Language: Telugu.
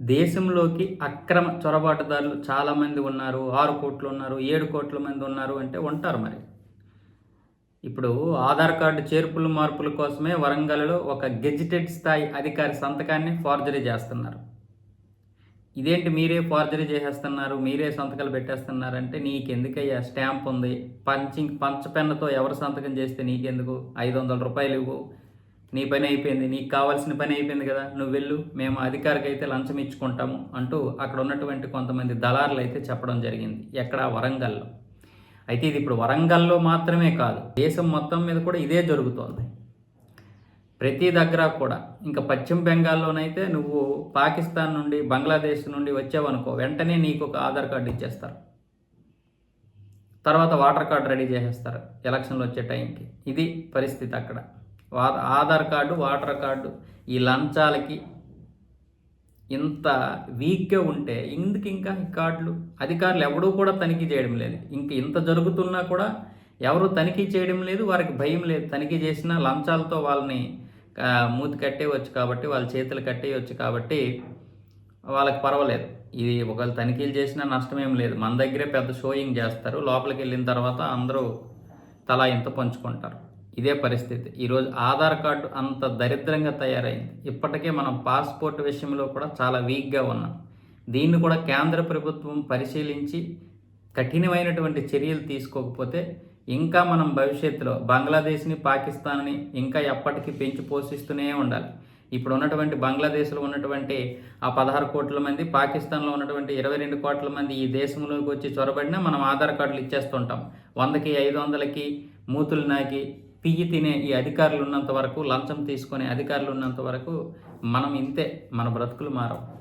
దేశంలోకి అక్రమ చొరబాటుదారులు చాలామంది ఉన్నారు ఆరు కోట్లు ఉన్నారు ఏడు కోట్ల మంది ఉన్నారు అంటే ఉంటారు మరి. ఇప్పుడు ఆధార్ కార్డు చేర్పులు మార్పుల కోసమే వరంగల్లో ఒక గెజిటెడ్ స్థాయి అధికారి సంతకాన్ని ఫార్జరీ చేస్తున్నారు. ఇదేంటి మీరే ఫార్జరీ చేసేస్తున్నారు మీరే సంతకాలు పెట్టేస్తున్నారంటే నీకెందుకయ్యా స్టాంప్ ఉంది పంచింగ్ పంచ పెన్నుతో ఎవరు సంతకం చేస్తే నీకెందుకు? ఐదు వందల రూపాయలు ఇవ్వు. నీ పని అయిపోయింది నీకు కావాల్సిన పని అయిపోయింది కదా నువ్వు వెళ్ళు మేము అధికారికి అయితే లంచం ఇచ్చుకుంటాము అంటూ అక్కడ ఉన్నటువంటి కొంతమంది దళారులు అయితే చెప్పడం జరిగింది ఎక్కడ వరంగల్లో. అయితే ఇది ఇప్పుడు వరంగల్లో మాత్రమే కాదు దేశం మొత్తం మీద కూడా ఇదే జరుగుతోంది. ప్రతి దగ్గర కూడా ఇంకా పశ్చిమ బెంగాల్లోనైతే నువ్వు పాకిస్తాన్ నుండి బంగ్లాదేశ్ నుండి వచ్చావనుకో వెంటనే నీకు ఒక ఆధార్ కార్డు ఇచ్చేస్తారు. తర్వాత వాటర్ కార్డు రెడీ చేసేస్తారు ఎలక్షన్లు వచ్చే టైంకి. ఇది పరిస్థితి అక్కడ. ఆధార్ కార్డు వాటర్ కార్డు ఈ లంచాలకి ఇంత వీక్గా ఉంటే ఇందుకు ఇంకా కార్డులు అధికారులు ఎవడూ కూడా తనిఖీ చేయడం లేదు. ఇంక ఇంత జరుగుతున్నా కూడా ఎవరు తనిఖీ చేయడం లేదు వారికి భయం లేదు. తనిఖీ చేసినా లంచాలతో వాళ్ళని మూతి కట్టేయవచ్చు కాబట్టి వాళ్ళ చేతులు కట్టేయవచ్చు కాబట్టి వాళ్ళకి పర్వాలేదు. ఇది ఒకవేళ తనిఖీలు చేసినా నష్టమేం లేదు. మన దగ్గరే పెద్ద షోయింగ్ చేస్తారు. లోపలికి వెళ్ళిన తర్వాత అందరూ తలా ఇంత పంచుకుంటారు. ఇదే పరిస్థితి. ఈరోజు ఆధార్ కార్డు అంత దరిద్రంగా తయారైంది. ఇప్పటికే మనం పాస్పోర్ట్ విషయంలో కూడా చాలా వీక్గా ఉన్నాం. దీన్ని కూడా కేంద్ర ప్రభుత్వం పరిశీలించి కఠినమైనటువంటి చర్యలు తీసుకోకపోతే ఇంకా మనం భవిష్యత్తులో బంగ్లాదేశ్ని పాకిస్తాన్ని ఇంకా ఎప్పటికీ పెంచి పోషిస్తూనే ఉండాలి. ఇప్పుడు ఉన్నటువంటి బంగ్లాదేశ్లో ఉన్నటువంటి ఆ పదహారు కోట్ల మంది పాకిస్తాన్లో ఉన్నటువంటి ఇరవై రెండు కోట్ల మంది ఈ దేశంలోకి వచ్చి చొరబడినా మనం ఆధార్ కార్డులు ఇచ్చేస్తుంటాం. వందకి ఐదు వందలకి మూతులు నాకి పియ్యి తినే ఈ అధికారులు ఉన్నంత వరకు లంచం తీసుకునే అధికారులు ఉన్నంత వరకు మనం ఇంతే మన బ్రతుకులు మారవు.